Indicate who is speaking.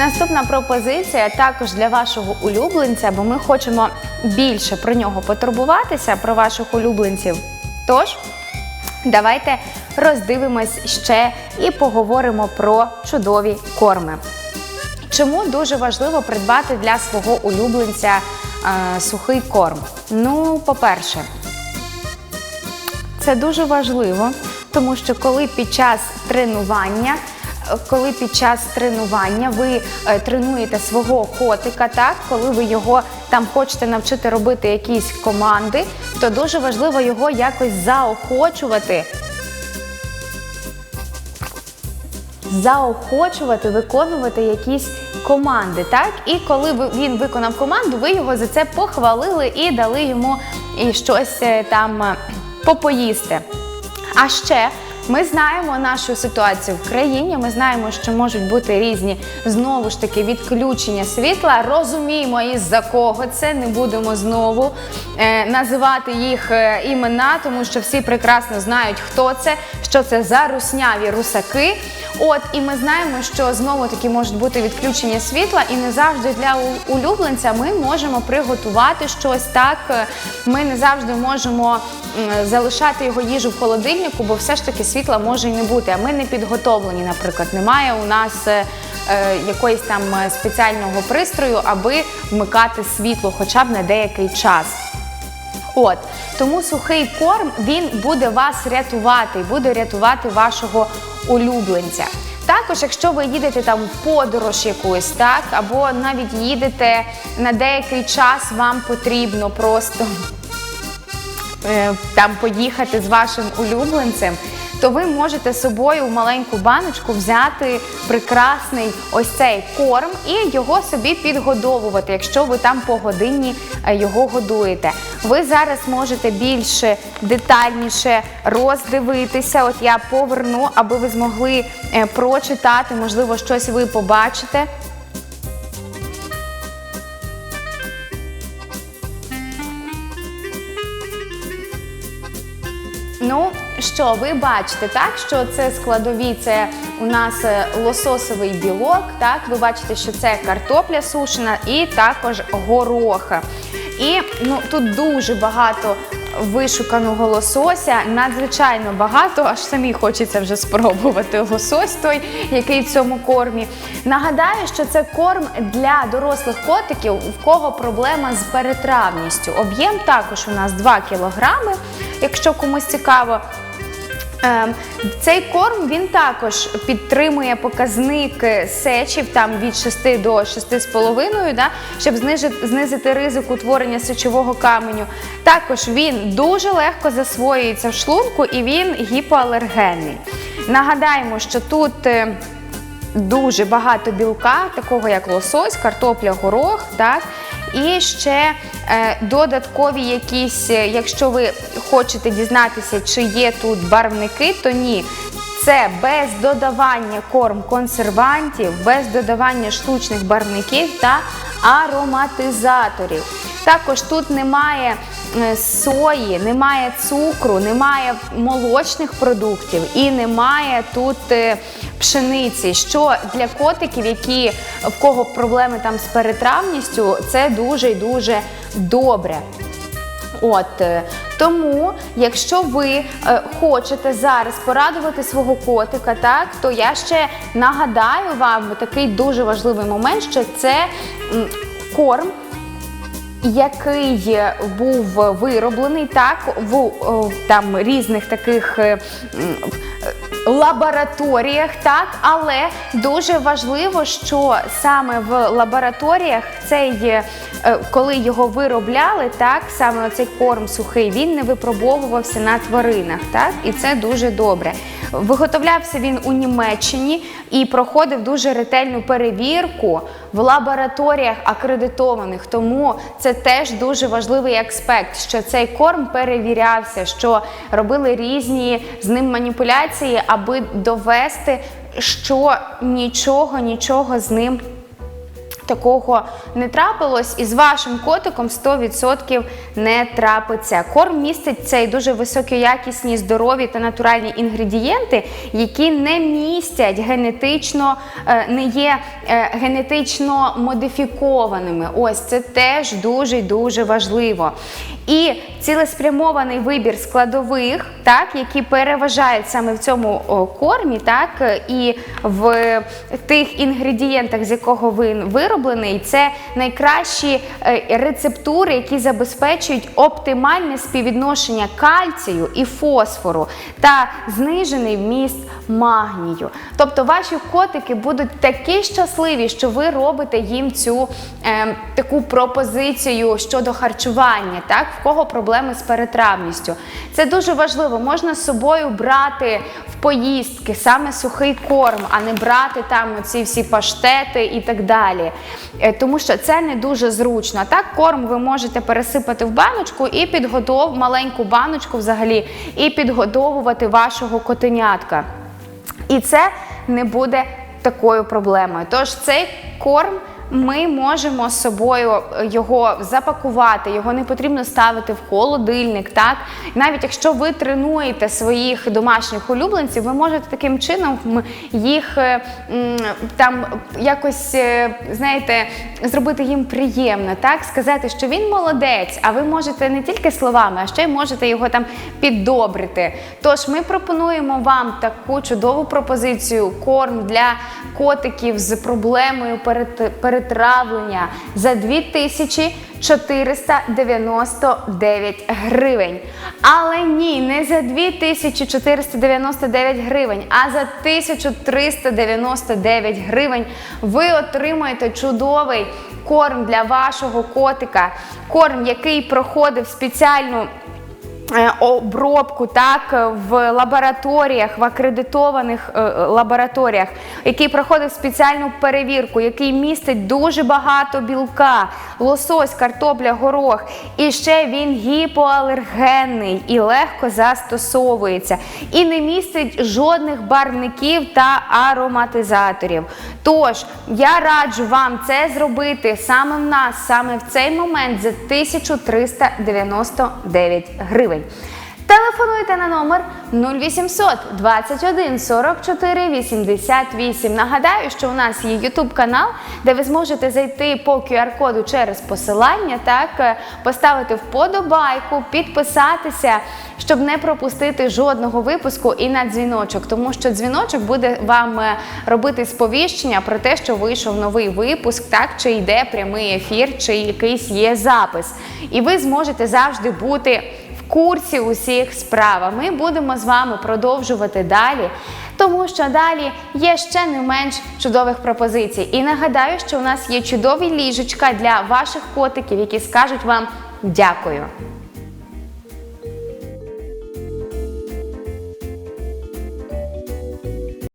Speaker 1: Наступна пропозиція також для вашого улюбленця, бо ми хочемо більше про нього потурбуватися, про ваших улюбленців. Тож, давайте роздивимось ще і поговоримо про чудові корми. Чому дуже важливо придбати для свого улюбленця е, сухий корм? Ну, по-перше, це дуже важливо, тому що коли під час тренування, коли під час тренування ви е, тренуєте свого котика, так, коли ви його там хочете навчити робити якісь команди, то дуже важливо його якось заохочувати. Заохочувати виконувати якісь команди, так? І коли він виконав команду, ви його за це похвалили і дали йому і щось е, там е, попоїсти. А ще ми знаємо нашу ситуацію в країні. Ми знаємо, що можуть бути різні знову ж таки відключення світла. Розуміємо, із-за кого це не будемо знову е, називати їх е, імена, тому що всі прекрасно знають, хто це, що це за русняві русаки. От і ми знаємо, що знову таки можуть бути відключення світла, і не завжди для улюбленця ми можемо приготувати щось так. е, Ми не завжди можемо залишати його їжу в холодильнику, бо все ж таки світла може і не бути. А ми не підготовлені, наприклад, немає у нас. е, е, Якоїсь там е, спеціального пристрою, аби вмикати світло хоча б на деякий час. От тому сухий корм він буде вас рятувати, буде рятувати вашого улюбленця. Також, якщо ви їдете там в подорож якусь, так або навіть їдете на деякий час, вам потрібно просто е, там поїхати з вашим улюбленцем, то ви можете з собою в маленьку баночку взяти прекрасний ось цей корм і його собі підгодовувати, якщо ви там по годині е, його годуєте. Ви зараз можете більше детальніше роздивитися. От я поверну, аби ви змогли е, прочитати, можливо, щось ви побачите. Що, ви бачите, так що це складові, це у нас е, лососовий білок. Так, ви бачите, що це картопля сушена і також горох. І ну тут дуже багато вишуканого лосося, надзвичайно багато, аж самі хочеться вже спробувати лосось той, який в цьому кормі. Нагадаю, що це корм для дорослих котиків, в кого проблема з перетравністю. Об'єм також у нас 2 кілограми, якщо комусь цікаво. Ем, Цей корм він також підтримує показник сечів там від 6 до 6,5, да, щоб знижити, знизити ризик утворення сечового каменю. Також він дуже легко засвоюється в шлунку і він гіпоалергенний. Нагадаємо, що тут. е, Дуже багато білка, такого як лосось, картопля, горох, так. І ще е, додаткові якісь, е, якщо ви хочете дізнатися, чи є тут барвники, то ні. Це без додавання корм консервантів, без додавання штучних барвників та ароматизаторів. Також тут немає сої, немає цукру, немає молочних продуктів і немає тут е, пшениці, що для котиків, які в кого проблеми там з перетравністю, це дуже і дуже добре. От е, тому, якщо ви е, хочете зараз порадувати свого котика, так то я ще нагадаю вам такий дуже важливий момент, що це корм. Який був вироблений так в там різних таких е, е, лабораторіях, так, але дуже важливо, що саме в лабораторіях цей, е, коли його виробляли, так, саме цей корм сухий, він не випробовувався на тваринах, так, і це дуже добре. Виготовлявся він у Німеччині і проходив дуже ретельну перевірку в лабораторіях акредитованих. Тому це теж дуже важливий аспект, що цей корм перевірявся, що робили різні з ним маніпуляції, аби довести, що нічого, нічого з ним такого не трапилось, і з вашим котиком 100% не трапиться. Корм містить цей дуже високоякісні, здорові та натуральні інгредієнти, які не містять генетично, е, не є е, генетично модифікованими. Ось це теж дуже дуже важливо. І цілеспрямований вибір складових, так, які переважають саме в цьому кормі, так, і в тих інгредієнтах, з якого він вироблений, це найкращі е, рецептури, які забезпечують оптимальне співвідношення кальцію і фосфору та знижений вміст магнію. Тобто ваші котики будуть такі щасливі, що ви робите їм цю е, таку пропозицію щодо харчування, так, в кого проблеми з перетравністю. Це дуже важливо. Можна з собою брати в поїздки саме сухий корм, а не брати там ці всі паштети і так далі. Е, Тому що це не дуже зручно. Так, корм ви можете пересипати в баночку і підготов маленьку баночку взагалі, і підгодовувати вашого котенятка. І це не буде такою проблемою. Тож цей корм. Ми можемо з собою е, його запакувати, його не потрібно ставити в холодильник. Так навіть якщо ви тренуєте своїх домашніх улюбленців, ви можете таким чином їх е, там якось е, знаєте, зробити їм приємно, так сказати, що він молодець, а ви можете не тільки словами, а ще й можете його там піддобрити. Тож ми пропонуємо вам таку чудову пропозицію корм для котиків з проблемою перет- перетравлення за 2499 гривень. Але ні, не за 2499 гривень, а за 1399 гривень ви отримаєте чудовий корм для вашого котика. Корм, який проходив спеціальну обробку так в лабораторіях, в акредитованих е, е, лабораторіях, який проходив спеціальну перевірку, який містить дуже багато білка, лосось, картопля, горох. І ще він гіпоалергенний і легко застосовується. І не містить жодних барвників та ароматизаторів. Тож я раджу вам це зробити саме в нас, саме в цей момент за 1399 гривень. Телефонуйте на номер 0800 21 44 88. Нагадаю, що у нас є YouTube канал, де ви зможете зайти по QR-коду через посилання, так е, поставити вподобайку, підписатися, щоб не пропустити жодного випуску і на дзвіночок, тому що дзвіночок буде вам е, робити сповіщення про те, що вийшов новий випуск, так чи йде прямий ефір, чи якийсь є запис. І ви зможете завжди бути курсі усіх справ. Ми будемо з вами продовжувати далі, тому що далі є ще не менш чудових пропозицій. І нагадаю, що у нас є чудові ліжечка для ваших котиків, які скажуть вам дякую.